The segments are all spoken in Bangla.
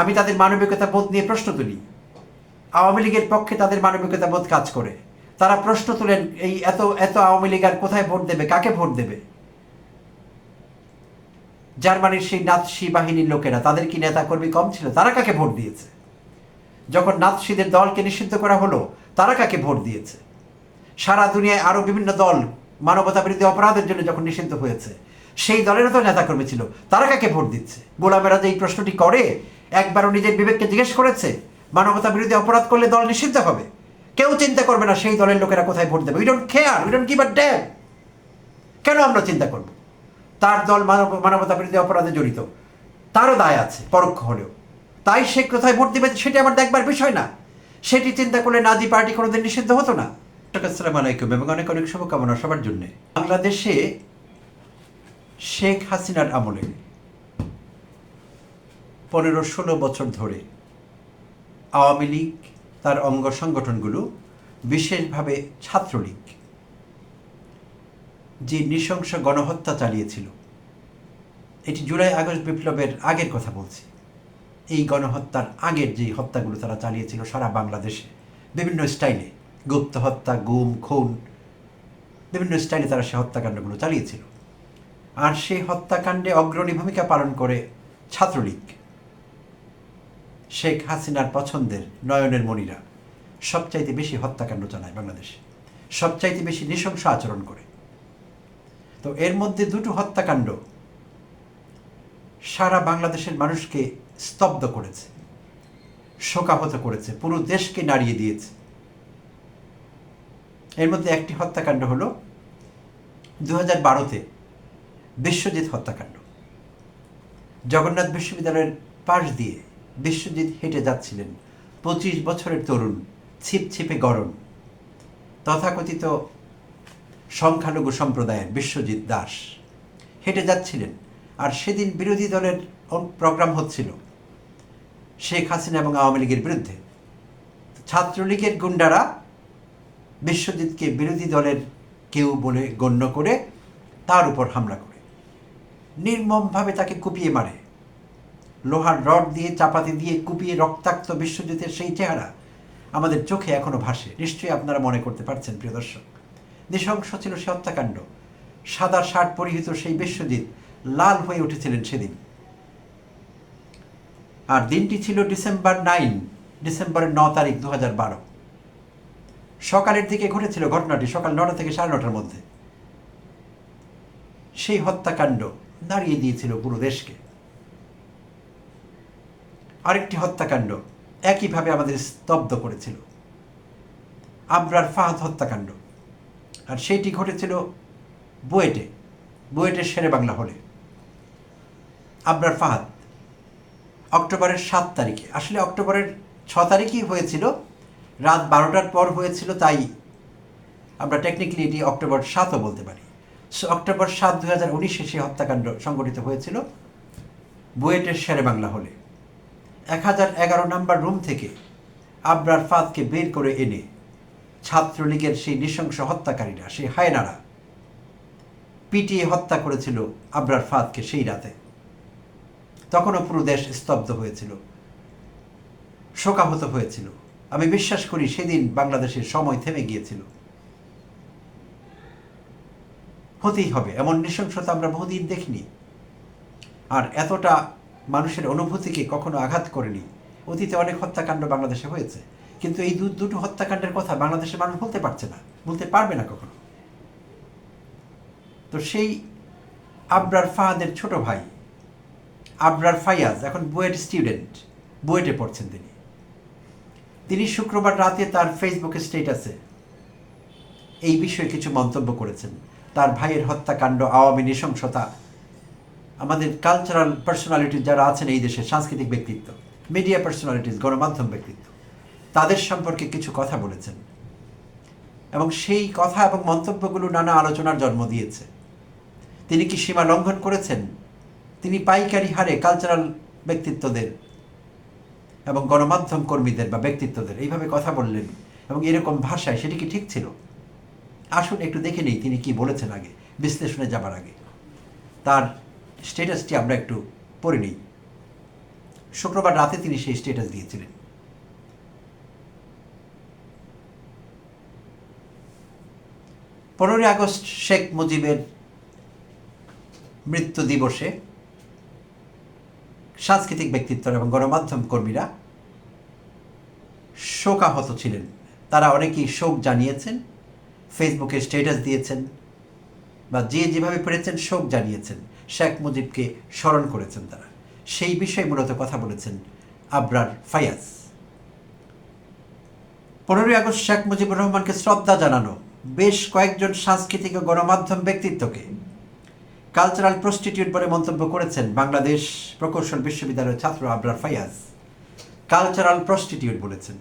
আমি তাদের মানবিকতা বোধ নিয়ে প্রশ্ন তুলি। আওয়ামী লীগের পক্ষে তাদের মানবিকতা বোধ কাজ করে। তারা প্রশ্ন তুলেন, এই এত এত আওয়ামী লীগ আর কোথায় ভোট দেবে? কাকে ভোট দেবে? জার্মানির সেই নাৎসি বাহিনীর লোকেরা, তাদের কি নেতা কর্মী কম ছিল? তারা কাকে ভোট দিয়েছে? যখন নাৎসিদের দলকে নিষিদ্ধ করা হলো, তারা কাকে ভোট দিয়েছে? সারা দুনিয়ায় আরও বিভিন্ন দল মানবতা বিরোধী অপরাধের জন্য যখন নিষিদ্ধ হয়েছে, সেই দলেরও তো নেতাকর্মী ছিল, তারা কাকে ভোট দিচ্ছে? গোলামেরা যে এই প্রশ্নটি করে একবারও নিজের বিবেককে জিজ্ঞেস করেছে? মানবতা বিরোধী অপরাধ করলে দল নিষিদ্ধ হবে? কেউ চিন্তা করবে না সেই দলের লোকেরা কোথায় ভোট দেবে। We don't care we don't give a damn কেন আমরা চিন্তা করব? তার দল মানব মানবতা বিরোধী অপরাধে জড়িত। তারও দায় আছে পরোক্ষ হলেও। তাই সে কোথায় ভোট দিবে সেটি আমার দেখবার বিষয় না। সেটি চিন্তা করলে নাজি পার্টি কোনোদিন নিষিদ্ধ হতো না। আসসালামু আলাইকুম এবং অনেক অনেক শুভকামনা সবার জন্য। বাংলাদেশে শেখ হাসিনার আমলে পনেরো ষোলো বছর ধরে আওয়ামী লীগ, তার অঙ্গ সংগঠনগুলো বিশেষভাবে ছাত্রলীগ, যে নৃশংস গণহত্যা চালিয়েছিল। এটি জুলাই আগস্ট বিপ্লবের আগের কথা বলছি। এই গণহত্যার আগের যে হত্যাগুলো তারা চালিয়েছিল সারা বাংলাদেশে, বিভিন্ন স্টাইলে, গুপ্ত হত্যা, গুম, খুন, বিভিন্ন স্টাইলে তারা সে হত্যাকাণ্ডগুলো চালিয়েছিল। আর সেই হত্যাকাণ্ডে অগ্রণী ভূমিকা পালন করে ছাত্রলীগ। শেখ হাসিনার পছন্দের নয়নের মণিরা সবচাইতে বেশি হত্যাকাণ্ড চালায় বাংলাদেশে, সবচাইতে বেশি নৃশংস আচরণ করে। তো এর মধ্যে দুটো হত্যাকাণ্ড সারা বাংলাদেশের মানুষকে স্তব্ধ করেছে, শোকাহত করেছে, পুরো দেশকে নাড়িয়ে দিয়েছে। এর মধ্যে একটি হত্যাকাণ্ড হলো দু হাজার বারোতে বিশ্বজিৎ হত্যাকাণ্ড। জগন্নাথ বিশ্ববিদ্যালয়ের পাশ দিয়ে বিশ্বজিৎ হেঁটে যাচ্ছিলেন। পঁচিশ বছরের তরুণ ছিপছিপে গরম। তথাকথিত সংখ্যালঘু সম্প্রদায়ের বিশ্বজিৎ দাস। হেঁটে যাচ্ছিলেন, আর সেদিন বিরোধী দলের প্রোগ্রাম হচ্ছিল। শেখ হাসিনা এবং আওয়ামী লীগের বিরুদ্ধে। ছাত্রলীগের গুন্ডারা বিশ্বজিৎকে বিরোধী দলের কেউ বলে গণ্য করে, তার উপর হামলা করে। নির্মমভাবে তাকে কুপিয়ে মারে। লোহার রড দিয়ে, চাপাতি দিয়ে কুপিয়ে রক্তাক্ত বিশ্বজিতের সেই চেহারা আমাদের চোখে এখনও ভাসে। নিশ্চয়ই আপনারা মনে করতে পারছেন, প্রিয় দর্শক। নৃশংস ছিল সে হত্যাকাণ্ড। সাদা শার্ট পরিহিত সেই বিশ্বজিৎ লাল হয়ে উঠেছিলেন সেদিন। আর দিনটি ছিল ডিসেম্বর নাইন, ডিসেম্বরের ন তারিখ দু হাজার বারো। সকালের দিকে ঘটেছিল ঘটনাটি, সকাল নটা থেকে সাড়ে নটার মধ্যে। সেই হত্যাকাণ্ড দাঁড়িয়ে দিয়েছিল পুরো দেশকে। আরেকটি হত্যাকাণ্ড একইভাবে আমাদের স্তব্ধ করেছিল। আবরার ফাহাদ হত্যাকাণ্ড। আর সেইটি ঘটেছিল বুয়েটে, বুয়েটের শেরে বাংলা হলে। আবরার ফাহাদ অক্টোবরের সাত তারিখে। আসলে অক্টোবরের ছ তারিখেই হয়েছিল, রাত বারোটার পর হয়েছিল, তাই আমরা টেকনিক্যালি এটি অক্টোবর সাতও বলতে পারি। সো, অক্টোবর সাত দু হাজার উনিশে সেই হত্যাকাণ্ড সংগঠিত হয়েছিল বুয়েটের শেরে বাংলা হলে। এক হাজার এগারো নম্বর রুম থেকে আবরার ফাদকে বের করে এনে ছাত্রলীগের সেই নৃশংস হত্যাকারীরা, সেই হায়নারা পিটিয়ে হত্যা করেছিল আবরার ফাদকে সেই রাতে। তখনও পুরো দেশ স্তব্ধ হয়েছিল, শোকাহত হয়েছিল। আমি বিশ্বাস করি সেদিন বাংলাদেশের সময় থেমে গিয়েছিল। হতেই হবে, এমন নৃশংসতা আমরা বহুদিন দেখিনি। আর এতটা মানুষের অনুভূতিকে কখনো আঘাত করেনি। অতীতে অনেক হত্যাকাণ্ড বাংলাদেশে হয়েছে। কিন্তু এই দুটো হত্যাকাণ্ডের কথা বাংলাদেশের মানুষ বলতে পারছে না, বলতে পারবে না কখনো। তো সেই আবরার ফাহাদের ছোট ভাই, আবরার ফাইয়াজ, এখন বুয়েট স্টুডেন্ট, বুয়েটে পড়ছেন তিনি। তিনি শুক্রবার রাতে তার ফেসবুকে স্টেটাসে এই বিষয়ে কিছু মন্তব্য করেছেন। তার ভাইয়ের হত্যাকাণ্ড আওয়ামী নৃশংসতা আমাদের কালচারাল পার্সোনালিটি যারা আছেন এই দেশের সাংস্কৃতিক ব্যক্তিত্ব মিডিয়া পার্সোনালিটিস গণমাধ্যম ব্যক্তিত্ব, তাদের সম্পর্কে কিছু কথা বলেছেন। এবং সেই কথা এবং মন্তব্যগুলো নানা আলোচনার জন্ম দিয়েছে। তিনি কি সীমা লঙ্ঘন করেছেন? তিনি পাইকারি হারে কালচারাল ব্যক্তিত্বদের এবং গণমাধ্যম কর্মীদের বা ব্যক্তিত্বদের এইভাবে কথা বললেন এবং এরকম ভাষায় সেটি কি ঠিক ছিল? আসুন একটু দেখে নিই তিনি কি বলেছেন আগে, বিশ্লেষণে যাবার আগে। তার স্টেটাসটি আমরা একটু পড়ে নিই। শুক্রবার রাতে তিনি সেই স্টেটাস দিয়েছিলেন। পনেরোই আগস্ট শেখ মুজিবের মৃত্যু দিবসে সাংস্কৃতিক ব্যক্তিত্ব এবং গণমাধ্যম কর্মীরা শোকাহত ছিলেন। তারা অনেকেই শোক জানিয়েছেন ফেসবুকে স্ট্যাটাস দিয়েছেন বা যে যেভাবে পেরেছেন শোক জানিয়েছেন। শেখ মুজিবকে স্মরণ করেছেন তারা। সেই বিষয়ে মূলত কথা বলেছেন আবরার ফায়াজ পনেরোই আগস্ট শেখ মুজিবুর রহমানকে শ্রদ্ধা জানানো বেশ কয়েকজন সাংস্কৃতিক ও গণমাধ্যম ব্যক্তিত্বকে কালচারাল প্রস্টিটিউট বলে মন্তব্য করেছেন বাংলাদেশ প্রকৌশল বিশ্ববিদ্যালয়ের ছাত্র আবরার ফায়াজ কালচারাল প্রস্টিটিউট বলেছেন।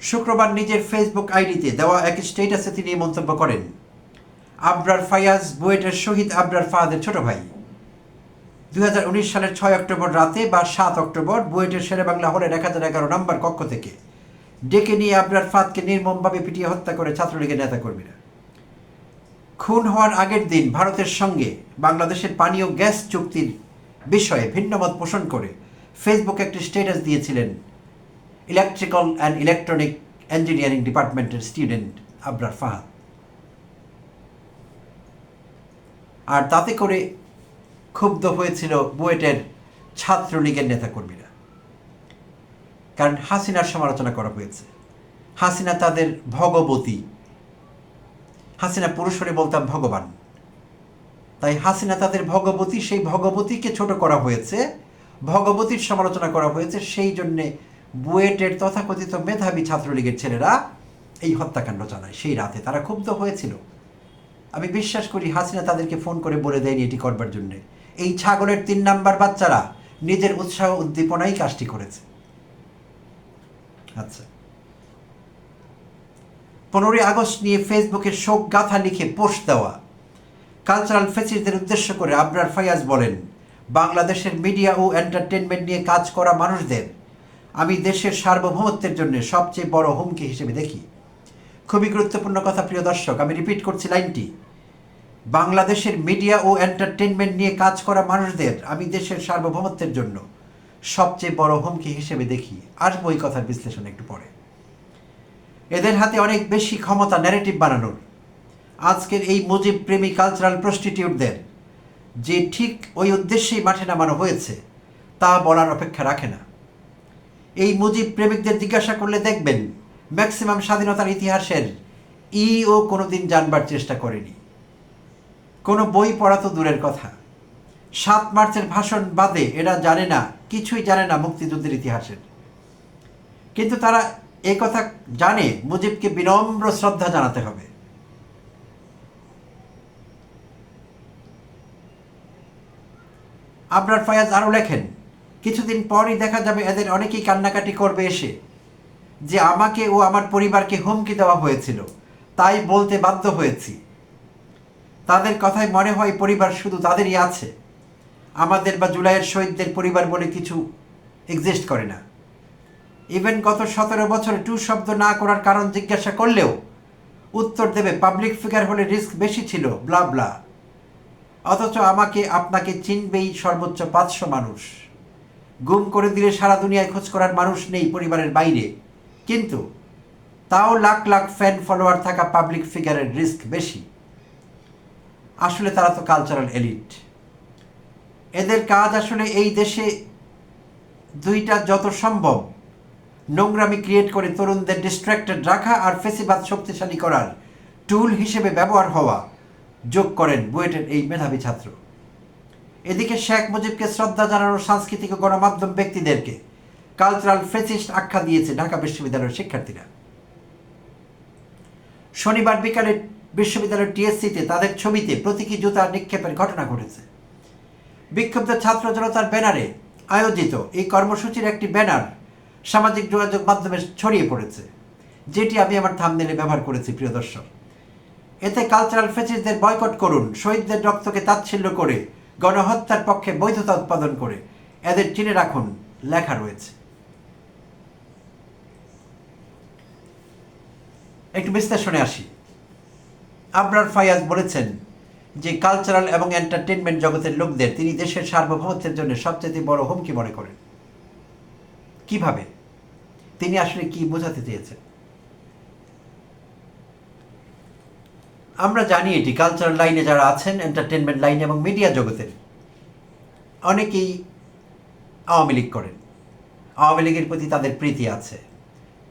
শুক্রবার নিজের ফেসবুক আইডিতে দেওয়া এক স্টেটাসে তিনি মন্তব্য করেন আবরার ফায়াজ বুয়েটের শহীদ আবরার ফাহাদের ছোট ভাই। দু হাজার উনিশ সালের ছয় অক্টোবর রাতে বা সাত অক্টোবর বুয়েটের শেরেবাংলা হলের এক হাজার এগারো নম্বর কক্ষ থেকে ডেকে নিয়ে আবরার ফাদকে নির্মমভাবে পিটিয়ে হত্যা করে ছাত্রলীগের নেতাকর্মীরা। খুন হওয়ার আগের দিন ভারতের সঙ্গে বাংলাদেশের পানীয় গ্যাস চুক্তির বিষয়ে ভিন্নমত পোষণ করে ফেসবুকে একটি স্ট্যাটাস দিয়েছিলেন ইলেকট্রিক্যাল অ্যান্ড ইলেকট্রনিক ইঞ্জিনিয়ারিং ডিপার্টমেন্টের স্টুডেন্ট আবরার ফাহাদ। আর তাতে করে ক্ষুব্ধ হয়েছিল বুয়েটের ছাত্রলীগের নেতাকর্মীরা। কারণ হাসিনার সমালোচনা করা হয়েছে। হাসিনা তাদের ভগবতী। হাসিনা পুরুষরে বলতাম ভগবান। তাই হাসিনা তাদের ভগবতী, সেই ভগবতীকে ছোট করা হয়েছে। ভগবতীর সমালোচনা করা হয়েছে। সেই জন্যে বুয়েটের তথাকথিত মেধাবী ছাত্রলীগের ছেলেরা এই হত্যাকাণ্ড চালায় সেই রাতে তারা ক্ষুব্ধ হয়েছিল। আমি বিশ্বাস করি হাসিনা তাদেরকে ফোন করে বলে দেয়নি এটি করবার জন্যে। এই ছাগলের তিন নাম্বার বাচ্চারা নিজের উৎসাহ উদ্দীপনাই কাজটি করেছে। আচ্ছা। পনেরোই আগস্ট নিয়ে ফেসবুকে শোক গাথা লিখে পোস্ট দেওয়া। কালচারাল ফেসিসদের উদ্দেশ্য করে আবরার ফায়াজ বলেন, বাংলাদেশের মিডিয়া ও এন্টারটেনমেন্ট নিয়ে কাজ করা মানুষদের, আমি দেশের সার্বভৌমত্বের জন্য সবচেয়ে বড় হুমকি হিসেবে দেখি। খুবই গুরুত্বপূর্ণ কথা, প্রিয় দর্শক, আমি রিপিট করছি লাইনটি। বাংলাদেশের মিডিয়া ও এন্টারটেনমেন্ট নিয়ে কাজ করা মানুষদের, আমি দেশের সার্বভৌমত্বের জন্য সবচেয়ে বড় হুমকি হিসেবে দেখি। আসব এই কথার বিশ্লেষণ একটু পরে। এদের হাতে অনেক বেশি ক্ষমতা ন্যারেটিভ বানানোর। আজকের এই মুজিব প্রেমী কালচারাল প্রস্টিটিউটদের যে ঠিক ওই উদ্দেশ্যেই মাঠে নামানো হয়েছে, তা বলার অপেক্ষা রাখে না। এই মুজিব প্রেমিকদের জিজ্ঞাসা করলে দেখবেন ম্যাক্সিমাম স্বাধীনতার ইতিহাসের ইও কোনোদিন জানবার চেষ্টা করেনি। কোনো বই পড়া তো দূরের কথা। সাত মার্চের ভাষণ বাদে এরা জানে না, কিছুই জানে না মুক্তিযুদ্ধের ইতিহাসের। কিন্তু তারা এই কথা জানে, মুজিবকে বিনম্র শ্রদ্ধা জানাতে হবে। আবরার ফয়াজ আরও লেখেন, কিছুদিন পরই দেখা যাবে এদের অনেকেই কান্নাকাটি করবে এসে। যে আমাকে ও আমার পরিবারকে হুমকি দেওয়া হয়েছিল। তাই বলতে বাধ্য হয়েছি। তাদের কথায় মনে হয় পরিবার শুধু তাদেরই আছে। আমাদের বা জুলাইয়ের শহীদদের পরিবার বলে কিছু এক্সিস্ট করে না। ইভেন গত সতেরো বছরে টু শব্দ না করার কারণ জিজ্ঞাসা করলেও উত্তর দেবে পাবলিক ফিগার হলে রিস্ক বেশি ছিল ব্লা ব্লা অথচ আমাকে, আপনাকে চিনবেই সর্বোচ্চ পাঁচশো মানুষ। গুম করে দিলে সারা দুনিয়ায় খোঁজ করার মানুষ নেই পরিবারের বাইরে। কিন্তু তাও লাখ লাখ ফ্যান ফলোয়ার থাকা পাবলিক ফিগারের রিস্ক বেশি। আসলে তারা তো কালচারাল এলিট এদের কাজ আসলে এই দেশে দুইটা যত সম্ভব নোংরামি ক্রিয়েট করে তরুণদের ডিস্ট্র্যাক্টেড রাখা আর ফেসিবাদ শক্তিশালী করার টুল হিসেবে ব্যবহার হওয়া যোগ করেন বুয়েটের এই মেধাবী ছাত্র। এদিকে শেখ মুজিবকে শ্রদ্ধা জানানোর সাংস্কৃতিক ও গণমাধ্যম ব্যক্তিদেরকে কালচারাল ফেসিস্ট আখ্যা দিয়েছে ঢাকা বিশ্ববিদ্যালয়ের শিক্ষার্থীরা। শনিবার বিকালে বিশ্ববিদ্যালয়ের টিএসসিতে তাদের ছবিতে প্রতীকী জুতা নিক্ষেপের ঘটনা ঘটেছে। বিক্ষুব্ধ ছাত্র জনতার ব্যানারে আয়োজিত এই কর্মসূচির একটি ব্যানার সামাজিক যোগাযোগ মাধ্যমে ছড়িয়ে পড়েছে, যেটি আমি আমার থামনেলে ব্যবহার করেছি, প্রিয় দর্শক। এতে কালচারাল ফেসিসদের বয়কট করুন, শহীদদের রক্তকে তাচ্ছিল্য করে, গণহত্যার পক্ষে বৈধতা উৎপাদন করে, এদের চিনে রাখুন, লেখা রয়েছে। একটু বিশ্লেষণে আসি। আবরার ফায়াজ বলেছেন যে কালচারাল এবং এন্টারটেনমেন্ট জগতের লোকদের তিনি দেশের সার্বভৌমত্বের জন্য সবচেয়ে বড় হুমকি মনে করেন। কীভাবে? তিনি আসলে কি বোঝাতে চেয়েছেন? আমরা জানি এটি কালচারাল লাইনে যারা আছেন এন্টারটেনমেন্ট লাইনে এবং মিডিয়া জগতের অনেকেই আওয়ামী লীগ করেন। আওয়ামী লীগের প্রতি তাদের প্রীতি আছে।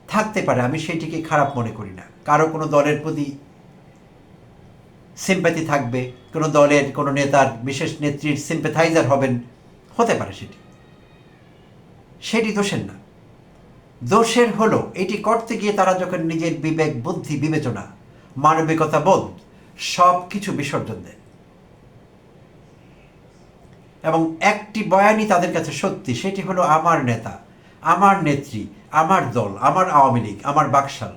থাকতে পারে, আমি সেটিকে খারাপ মনে করি না। কারও কোনো দলের প্রতি সিম্প্যাথি থাকবে, কোনো দলের কোনো নেতার বিশেষ নেত্রীর সিম্প্যাথাইজার হবেন, হতে পারে সেটি। সেটি দোষের না। দোষের হলো, এটি করতে গিয়ে তারা যখন নিজের বিবেক, বুদ্ধি, বিবেচনা, মানবিকতা, বোধ সব কিছু বিসর্জন দেয়। এবং একটি বয়ানই তাদের কাছে সত্যি, সেটি হলো, আমার নেতা, আমার নেত্রী আমার দল, আমার আওয়ামী লীগ, আমার বাকশাল,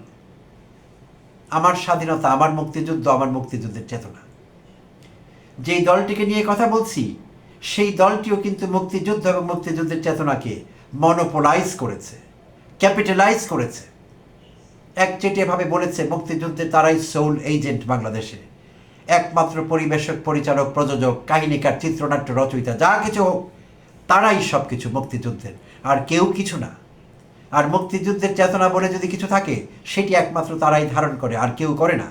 আমার স্বাধীনতা, আমার মুক্তিযুদ্ধ, আমার মুক্তিযুদ্ধের চেতনা। যেই দলটিকে নিয়ে কথা বলছি, সেই দলটিও কিন্তু মুক্তিযুদ্ধ এবং মুক্তিযুদ্ধের চেতনাকে মনোপোলাইজ করেছে ক্যাপিটালাইজ করেছে। একচেটিয়াভাবে বলেছে, মুক্তিযুদ্ধে তারাই সোল এজেন্ট বাংলাদেশে। একমাত্র পরিবেশক, পরিচালক, প্রযোজক, কাহিনীকার, চিত্রনাট্য, রচয়িতা, যা কিছু হোক, তারাই সব কিছু মুক্তিযুদ্ধের। আর কেউ কিছু না। আর মুক্তিযুদ্ধের চেতনা বলে যদি কিছু থাকে, সেটি একমাত্র তারাই ধারণ করে, আর কেউ করে না।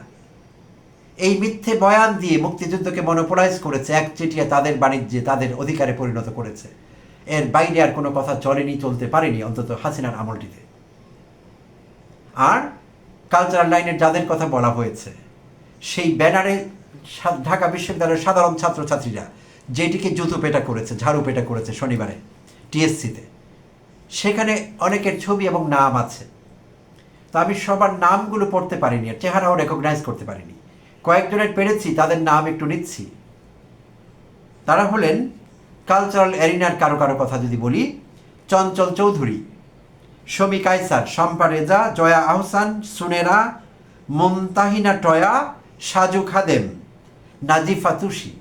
এই মিথ্যে বয়ান দিয়ে মুক্তিযুদ্ধকে মনোপোলাইজ করেছে একচেটিয়া তাদের বাণিজ্যে, তাদের অধিকারে পরিণত করেছে। এর বাইরে আর কোনো কথা চলেনি, চলতে পারেনি, অন্তত হাসিনার আমলটিতে। আর কালচারাল লাইনের যাদের কথা বলা হয়েছে, সেই ব্যানারে ঢাকা বিশ্ববিদ্যালয়ের সাধারণ ছাত্রছাত্রীরা, যেটিকে জুতো পেটা করেছে, ঝাড়ু পেটা করেছে শনিবারে টিএসসিতে সেখানে অনেকের ছবি এবং নাম আছে। তো আমি সবার নামগুলো পড়তে পারিনি, আর চেহারাও রেকগনাইজ করতে পারিনি। কয়েকজনের পেরেছি, তাদের নাম একটু নিচ্ছি। তারা হলেন কালচারাল অ্যারিনার কারও কারও কথা যদি বলি, চঞ্চল চৌধুরী, শমী কায়সার, শম্পা রেজা, জয়া আহসান, সুনেরা, মুমতাহিনা টয়া, সাজু খাদেম, নাজিফা তুষি,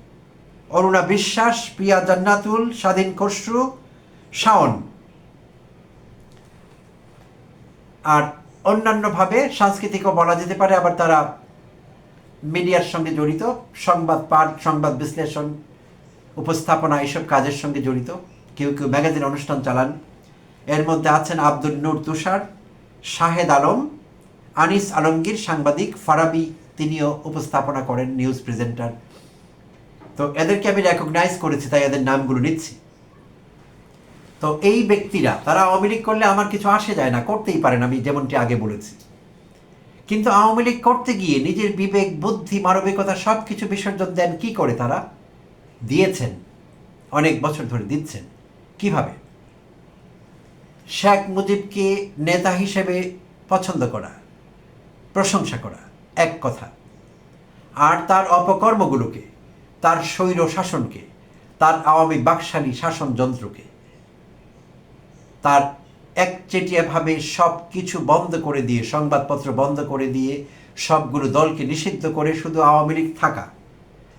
অরুণা বিশ্বাস, পিয়া জান্নাতুল, স্বাধীন খসরু, শাওন। আর অন্যান্যভাবে সাংস্কৃতিকও বলা যেতে পারে, আবার তারা মিডিয়ার সঙ্গে জড়িত, সংবাদ পাঠ, সংবাদ বিশ্লেষণ, উপস্থাপনা এইসব কাজের সঙ্গে জড়িত। কেউ কেউ ম্যাগাজিন অনুষ্ঠান চালান। এর মধ্যে আছেন আব্দুল নূর তুষার, শাহেদ আলম, আনিস আলমগীর সাংবাদিক, ফারাবি তিনিও উপস্থাপনা করেন, নিউজ প্রেজেন্টার। তো এদেরকে আমি রেকগনাইজ করেছি, তাই এদের নামগুলো নিচ্ছি। তো এই ব্যক্তিরা, তারা আওয়ামী লীগ করলে আমার কিছু আসে যায় না, করতেই পারেন আমি যেমনটি আগে বলেছি। কিন্তু আওয়ামী লীগ করতে গিয়ে নিজের বিবেক, বুদ্ধি, মানবিকতা সব কিছু বিসর্জন দেন কি করে তারা? দিয়েছেন, অনেক বছর ধরে দিচ্ছেন। কীভাবে? শেখ মুজিবকে নেতা হিসেবে পছন্দ করা, প্রশংসা করা, এক কথা। আর তার অপকর্মগুলোকে, তার স্বৈর শাসনকে, তার আওয়ামী বাকশালী শাসন যন্ত্রকে তার একচেটিয়াভাবে সব কিছু বন্ধ করে দিয়ে, সংবাদপত্র বন্ধ করে দিয়ে সবগুলো দলকে নিষিদ্ধ করে শুধু আওয়ামী লীগ থাকা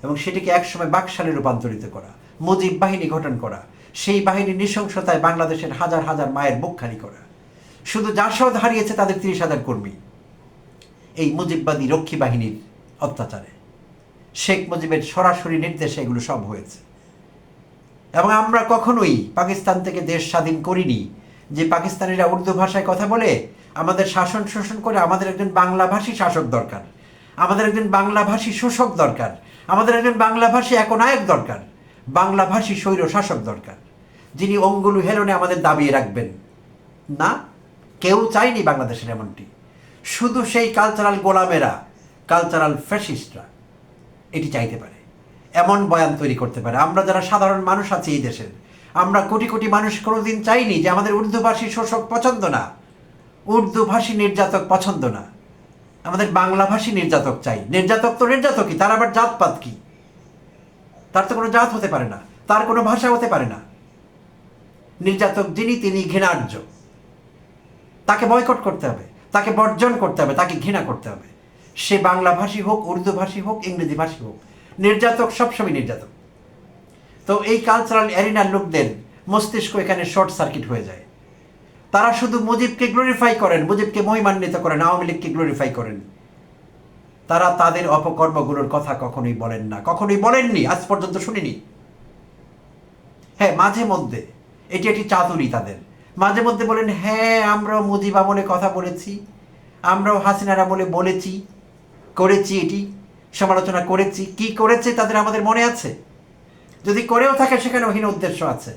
এবং সেটিকে একসময় বাকশালে রূপান্তরিত করা, মুজিব বাহিনী গঠন করা, সেই বাহিনীর নৃশংসতায় বাংলাদেশের হাজার হাজার মায়ের মুখ খালি করা। শুধু জাসদ হারিয়েছে তাদের তিরিশ হাজার কর্মী এই মুজিববাদী রক্ষী বাহিনীর অত্যাচারে। শেখ মুজিবের সরাসরি নির্দেশে এগুলো সব হয়েছে। এবং আমরা কখনোই পাকিস্তান থেকে দেশ স্বাধীন করিনি। যে পাকিস্তানিরা উর্দু ভাষায় কথা বলে, আমাদের শাসন শোষণ করে আমাদের একজন বাংলাভাষী শাসক দরকার। আমাদের একজন বাংলাভাষী শোষক দরকার। আমাদের একজন বাংলাভাষী একনায়ক দরকার। বাংলাভাষী স্বৈর শাসক দরকার। যিনি অঙ্গুলু হেলনে আমাদের দাবিয়ে রাখবেন। না, কেউ চায়নি বাংলাদেশের এমনটি। শুধু সেই কালচারাল গোলামেরা কালচারাল ফ্যাসিস্টরা এটি চাইতে পারে। এমন বয়ান তৈরি করতে পারে। আমরা যারা সাধারণ মানুষ আছি এই দেশের আমরা কোটি কোটি মানুষ কোনোদিন চাইনি যে আমাদের উর্দুভাষী শোষক পছন্দ না। উর্দুভাষী নির্যাতক পছন্দ না। আমাদের বাংলাভাষী নির্যাতক চাই। নির্যাতক তো নির্যাতকই, তার আবার জাতপাত কি? তার তো কোনো জাত হতে পারে না, তার কোনো ভাষা হতে পারে না। নির্যাতক যিনি, তিনি ঘৃণার্য। তাকে বয়কট করতে হবে, তাকে বর্জন করতে হবে, তাকে ঘৃণা করতে হবে। সে বাংলাভাষী হোক উর্দু ভাষী হোক ইংরেজি ভাষী হোক নির্যাতক সবসময় নির্যাতক। তো এই কালচারাল অ্যারিনার লোকদের মস্তিষ্ক এখানে শর্ট সার্কিট হয়ে যায়। তারা শুধু মুজিবকে গ্লোরিফাই করেন, মুজিবকে মহিমান্বিত করেন, আওয়ামী লীগকে গ্লোরিফাই করেন। তারা তাদের অপকর্মগুলোর কথা কখনোই বলেন না। কখনোই বলেননি, আজ পর্যন্ত শুনিনি। হ্যাঁ মাঝে মধ্যে এটি একটি চাতুরি তাদের। মাঝে মধ্যে বলেন হ্যাঁ আমরাও মুজিব আমলে কথা বলেছি, আমরাও হাসিনার আমলে বলেছি, করেছি এটি। সমালোচনা করেছি, কি করেছে তাদের আমাদের মনে আছে? যদি করেও থাকে সেখানে হীন উদ্দেশ্য আছে।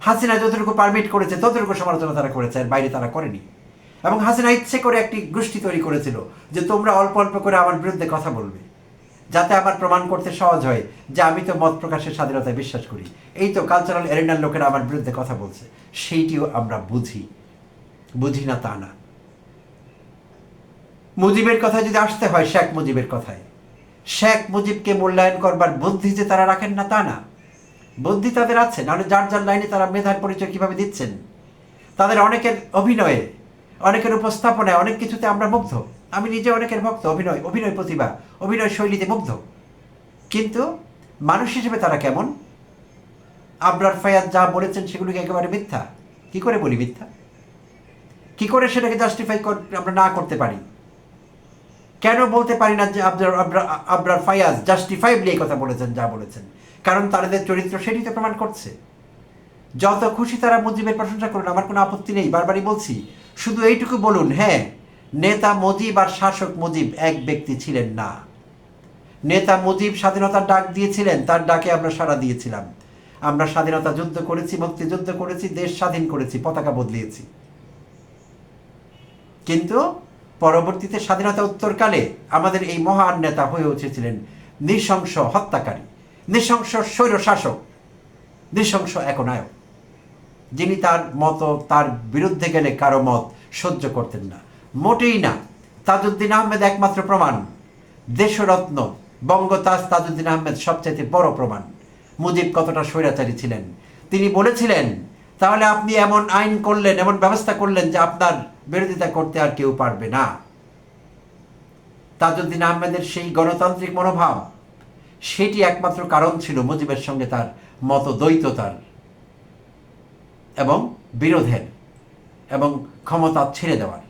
হাসিনা যতটুকু পারমিট করেছে, ততটুকু সমালোচনা তারা করেছে আর বাইরে তারা করেনি। এবং হাসিনা ইচ্ছে করে একটি গোষ্ঠী তৈরি করেছিল যে তোমরা অল্প অল্প করে আমার বিরুদ্ধে কথা বলবে, যাতে আমার প্রমাণ করতে সহজ হয় যে আমি তো মত প্রকাশের স্বাধীনতায় বিশ্বাস করি। এই তো কালচারাল এরিনার লোকেরা আমার বিরুদ্ধে কথা বলছে। সেইটিও আমরা বুঝি। বুঝি না তা না। মুজিবের কথায় যদি আসতে হয়, শেখ মুজিবের কথায়। শেখ মুজিবকে মূল্যায়ন করবার বুদ্ধি যে তারা রাখেন না তা না। বুদ্ধি তাদের আছে, নাহলে যার যার লাইনে তারা মেধার পরিচয় কীভাবে দিচ্ছেন? তাদের অনেকের অভিনয়ে, অনেকের উপস্থাপনায়, অনেক কিছুতে আমরা মুগ্ধ। আমি নিজে অনেকের ভক্ত, অভিনয় অভিনয় প্রতিভা, অভিনয় শৈলীতে মুগ্ধ। কিন্তু মানুষ হিসেবে তারা কেমন? আবরার ফায়াদ যা বলেছেন সেগুলিকে একেবারে মিথ্যা? কি করে বলি মিথ্যা? কি করে সেটাকে জাস্টিফাই আমরা না করতে পারি? কেন বলতে পারি না যে আবরা- আবরার ফায়াজ জাস্টিফাইবলি এই কথা বলেছেন, যা বলেছেন? কারণ তাদের চরিত্র সেটি তো প্রমাণ করছে। যত খুশি তারা মুজিবের প্রশংসা করুন, আমার কোনো আপত্তি নেই, বারবারই বলছি। শুধু এইটুকু বলুন হ্যাঁ নেতা মুজিব আর শাসক মুজিব এক ব্যক্তি ছিলেন না। নেতা মুজিব স্বাধীনতার ডাক দিয়েছিলেন, তার ডাকে আমরা সাড়া দিয়েছিলাম। আমরা স্বাধীনতা যুদ্ধ করেছি, মুক্তিযুদ্ধ করেছি, দেশ স্বাধীন করেছি, পতাকা বদলিয়েছি। কিন্তু পরবর্তীতে স্বাধীনতা উত্তরকালে আমাদের এই মহান নেতা হয়ে উঠেছিলেন নৃশংস হত্যাকারী, নৃশংস স্বৈর শাসক নৃশংস একনায়ক, যিনি তার মতো তার বিরুদ্ধে গেলে কারও মত সহ্য করতেন না। মোটেই না। তাজউদ্দিন আহমেদ একমাত্র প্রমাণ। দেশরত্ন বঙ্গতাজ তাজউদ্দিন আহমেদ সবচাইতে বড় প্রমাণ। মুজিব কতটা স্বৈরাচারী ছিলেন। তিনি বলেছিলেন, তাহলে আপনি এমন আইন করলেন, এমন ব্যবস্থা করলেন যে আপনার বিরোধিতা করতে আর কেউ পারবে না। তাজউদ্দিন আহমেদের সেই গণতান্ত্রিক মনোভাব, সেটি একমাত্র কারণ ছিল মুজিবের সঙ্গে তার মত দ্বৈততার এবং বিরোধের এবং ক্ষমতা ছেড়ে দেওয়ার।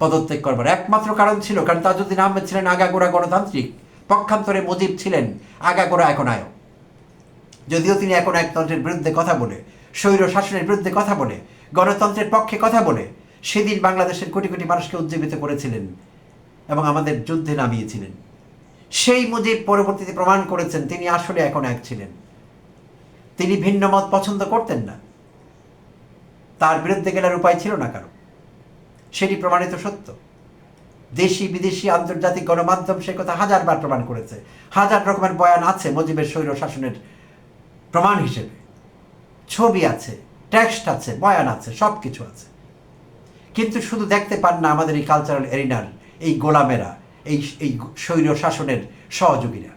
পদত্যাগ করবার একমাত্র কারণ ছিল, কারণ তাজউদ্দিন আহমেদ ছিলেন আগাগোড়া গণতান্ত্রিক, পক্ষান্তরে মুজিব ছিলেন আগাগোড়া এখন একনায়ক। যদিও তিনি এখন একতন্ত্রের বিরুদ্ধে কথা বলে, স্বৈর শাসনের বিরুদ্ধে কথা বলে, গণতন্ত্রের পক্ষে কথা বলে সেদিন বাংলাদেশের কোটি কোটি মানুষকে উজ্জীবিত করেছিলেন এবং আমাদের যুদ্ধে নামিয়েছিলেন। সেই মুজিব পরবর্তীতে প্রমাণ করেছেন তিনি আসলে এখন এক ছিলেন। তিনি ভিন্ন মত পছন্দ করতেন না। তার বিরুদ্ধে গেলার উপায় ছিল না কারও। সেটি প্রমাণিত সত্য। দেশি বিদেশি আন্তর্জাতিক গণমাধ্যম সে কথা হাজারবার প্রমাণ করেছে। হাজার রকমের বয়ান আছে মুজিবের স্বৈর শাসনের প্রমাণ হিসেবে। ছবি আছে, টেক্সট আছে, বয়ান আছে সব কিছু আছে। কিন্তু শুধু দেখতে পান না আমাদের এই কালচারাল এরিনার এই গোলামেরা, এই এই স্বৈর শাসনের সহযোগীরা।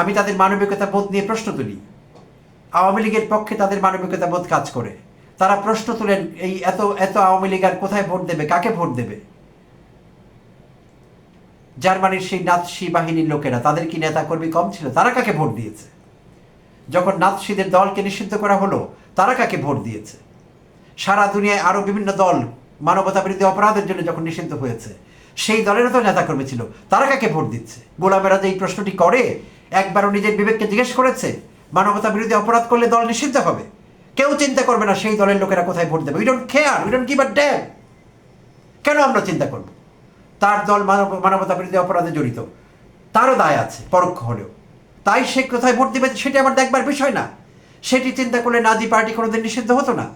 আমি তাদের মানবিকতা বোধ নিয়ে প্রশ্ন তুলি। আওয়ামী লীগের পক্ষে তাদের মানবিকতা বোধ কাজ করে। তারা প্রশ্ন তুলেন, এই এত এত আওয়ামী লীগ আর কোথায় ভোট দেবে, কাকে ভোট দেবে? জার্মানির সেই নাৎসি বাহিনীর লোকেরা, তাদের কি নেতা কর্মী কম ছিল? তারা কাকে ভোট দিয়েছে? যখন নাৎসিদের দলকে নিষিদ্ধ করা হলো, তারা কাকে ভোট দিয়েছে? সারা দুনিয়ায় আরও বিভিন্ন দল মানবতা বিরোধী অপরাধের জন্য যখন নিষিদ্ধ হয়েছে, সেই দলেরও তো নেতাকর্মী ছিল। তারা কাকে ভোট দিচ্ছে? গোলামেরা যে এই প্রশ্নটি করে, একবারও নিজের বিবেককে জিজ্ঞেস করেছে মানবতা বিরোধী অপরাধ করলে দল নিষিদ্ধ হবে? কেউ চিন্তা করবে না সেই দলের লোকেরা কোথায় ভোট দেবে। We don't care we don't give a damn কেন আমরা চিন্তা করব? তার দল মানব মানবতা বিরোধী অপরাধে জড়িত। তারও দায় আছে, পরোক্ষ হলেও। তাই সে কোথায় ভোট দেবে সেটি আমার দেখবার বিষয় না। সেটি চিন্তা করলে নাজি পার্টি কোনোদিন নিষিদ্ধ হতো না।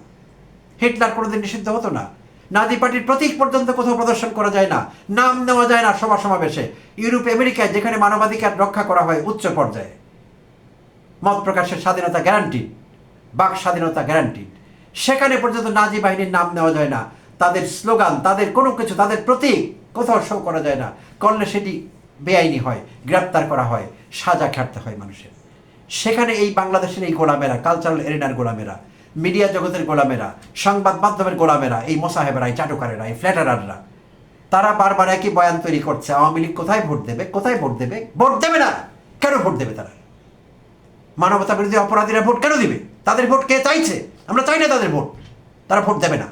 হিটলার কোনোদিন নিষিদ্ধ হতো না। নাজি পার্টির প্রতীক পর্যন্ত কোথাও প্রদর্শন করা যায় না। নাম নেওয়া যায় না সভা সমাবেশে। ইউরোপ, আমেরিকায় যেখানে মানবাধিকার রক্ষা করা হয় উচ্চ পর্যায়ে। মত প্রকাশের স্বাধীনতা গ্যারান্টি বাক স্বাধীনতা গ্যারান্টি সেখানে পর্যন্ত নাজি বাহিনীর নাম নেওয়া যায় না। তাদের স্লোগান, তাদের কোনো কিছু, তাদের প্রতীক কোথাও শো করা যায় না। করলে সেটি বেআইনি হয়, গ্রেপ্তার করা হয়, সাজা খাটতে হয় মানুষের। সেখানে এই বাংলাদেশের এই গোলামেরা কালচারাল এরিনার গোলামেরা। মিডিয়া জগতের গোলামেরা, সংবাদ মাধ্যমের গোলামেরা, এই মোসাহেবেরা, এই চাটুকারেরা এই ফ্ল্যাটারাররা তারা বারবার একই বয়ান তৈরি করছে, আওয়ামী লীগ কোথায় ভোট দেবে, কোথায় ভোট দেবে? ভোট দেবে না! কেন ভোট দেবে তারা? মানবতা বিরোধী অপরাধীরা ভোট কেন দিবে? তাদের ভোট কে চাইছে? আমরা চাই না তাদের ভোট। তারা ভোট দেবে না।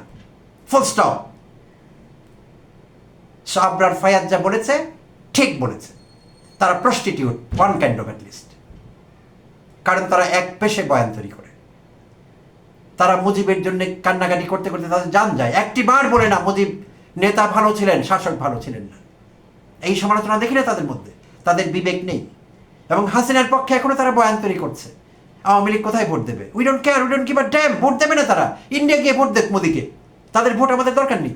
ফুল স্টপ আবরার ফায়াদ যা বলেছে, ঠিক বলেছে। তারা প্রস্টিটিউট ওয়ান কাইন্ড লিস্ট কারণ তারা এক পেশে বয়ান তৈরি করে। তারা মুজিবের জন্য কান্নাকাটি করতে করতে তাদের জান যায়। একটি বার বলে না, মুজিব নেতা ভালো ছিলেন, শাসক ভালো ছিলেন না। এই সমালোচনা দেখি না তাদের মধ্যে। তাদের বিবেক নেই। এবং হাসিনার পক্ষে এখনও তারা বয়ান তৈরি করছে। আওয়ামী লীগ কোথায় ভোট দেবে? We don't care we don't a damn vote দেবে না তারা। ইন্ডিয়া গিয়ে ভোট দেখ মোদিকে। তাদের ভোট আমাদের দরকার নেই।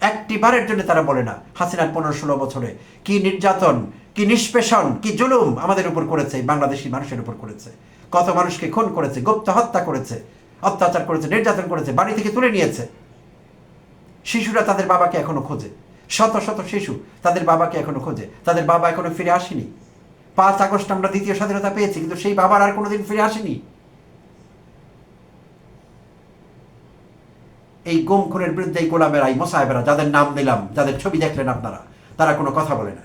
একটি বারের জন্য তারা বলে না, হাসিনার পনেরো ষোলো বছরে কি নির্যাতন, কি নিষ্পেষণ, কি জুলুম আমাদের উপর করেছে, বাংলাদেশি মানুষের উপর করেছে। কত মানুষকে খুন করেছে, গুপ্ত হত্যা করেছে, অত্যাচার করেছে, নির্যাতন করেছে, বাড়ি থেকে তুলে নিয়েছে। শিশুরা তাদের বাবাকে এখনও খোঁজে। শত শত শিশু তাদের বাবাকে এখনও খোঁজে। তাদের বাবা এখনও ফিরে আসেনি। পাঁচ আগস্ট আমরা দ্বিতীয় স্বাধীনতা পেয়েছি, কিন্তু সেই বাবার আর কোনোদিন ফিরে আসেনি। এই গুম খুনের বিরুদ্ধে এই গোলামেরা এই মোসাহেবেরা, যাদের নাম দিলাম যাদের ছবি দেখলেন আপনারা, তারা কোনো কথা বলে না।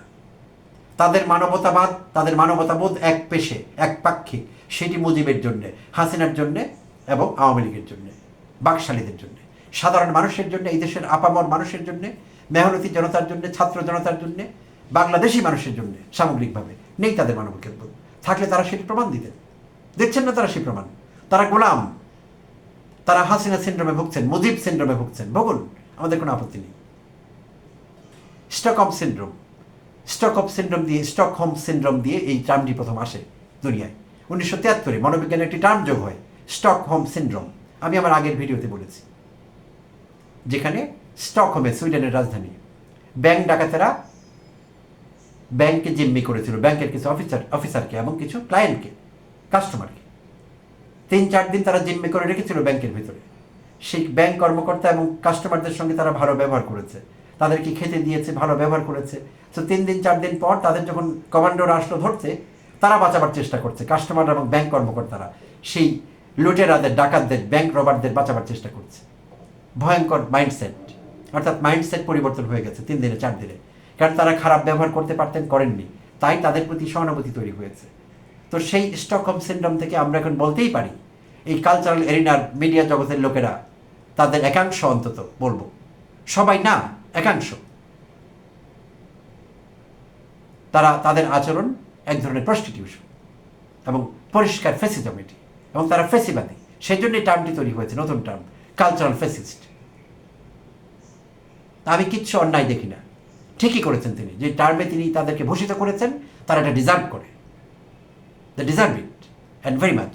তাদের মানবতাবাদ, তাদের মানবতাবোধ এক পেশে, এক পাক্ষিক। সেটি মুজিবের জন্য, হাসিনার জন্য এবং আওয়ামী লীগের জন্য, বাকশালীদের জন্য, সাধারণ মানুষের জন্য, এই দেশের আপামর মানুষের জন্য, মেহনতি জনতার জন্য, ছাত্র জনতার জন্য, বাংলাদেশি মানুষের জন্য সামগ্রিকভাবে নেই তাদের মানবিকের থাকলে তারা সেটি প্রমাণ দিতেন। দিচ্ছেন না তারা সেই প্রমাণ? তারা গোলাম। তারা হাসিনা সিন্ড্রোমে ভুগছেন, মুজিব সিন্ড্রোমে ভুগছেন। ভুগুন আমাদের কোনো আপত্তি নেই। Stockholm syndrome. স্টকহোম সিন্ড্রোম দিয়ে, স্টকহোম সিন্ড্রোম দিয়ে এই টার্মটি প্রথম আসে দুনিয়ায়। উনিশশো তিয়াত্তরে মনোবিজ্ঞানের একটি টার্ম যোগ হয়, স্টকহোম সিন্ড্রোম। আমি আমার আগের ভিডিওতে বলেছি। যেখানে স্টকহোমে সুইডেনের রাজধানী। ব্যাংক ডাকাতেরা ব্যাংকে জিম্মি করেছিল। ব্যাংকের কিছু অফিসার, অফিসারকে এবং কিছু ক্লায়েন্টকে, কাস্টমারকে। তিন চার দিন তারা জিম্মি করে রেখেছিল ব্যাংকের ভিতরে। সেই ব্যাংক কর্মকর্তা এবং কাস্টমারদের সঙ্গে তারা ভালো ব্যবহার করেছে। তাদেরকে খেতে দিয়েছে, ভালো ব্যবহার করেছে। তো তিন দিন, চার দিন পর তাদের যখন কমান্ডোর আসলো ধরতে তারা বাঁচাবার চেষ্টা করছে কাস্টমার এবং ব্যাংক কর্মকর্তারা। সেই লুটেরাদের, ডাকাতদের ব্যাংক রবারদের বাঁচাবার চেষ্টা করছে। ভয়ঙ্কর মাইন্ডসেট অর্থাৎ মাইন্ডসেট পরিবর্তন হয়ে গেছে তিন দিনে, চার দিনে। কারণ তারা খারাপ ব্যবহার করতে পারতেন, করেননি। তাই তাদের প্রতি সহানুভূতি তৈরি হয়েছে। তো সেই স্টকহোম সিন্ড্রোম থেকে আমরা এখন বলতেই পারি, এই কালচারাল এরিনার মিডিয়া জগতের লোকেরা তাদের একাংশ অন্তত, বলব। সবাই না, একাংশ। তারা তাদের আচরণ এক ধরনের প্রস্টিটিউশন এবং পরিষ্কার ফেসিজম এটি এবং তারা ফেসিবাদী। সেই জন্যই টার্মটি তৈরি হয়েছে, নতুন টার্ম কালচারাল ফেসিস্ট আমি কিচ্ছু অন্যায় দেখি না। ঠিকই করেছেন তিনি। যে টার্মে তিনি তাদেরকে ভূষিত করেছেন, তারা এটা ডিজার্ভ করে। They deserve it and very much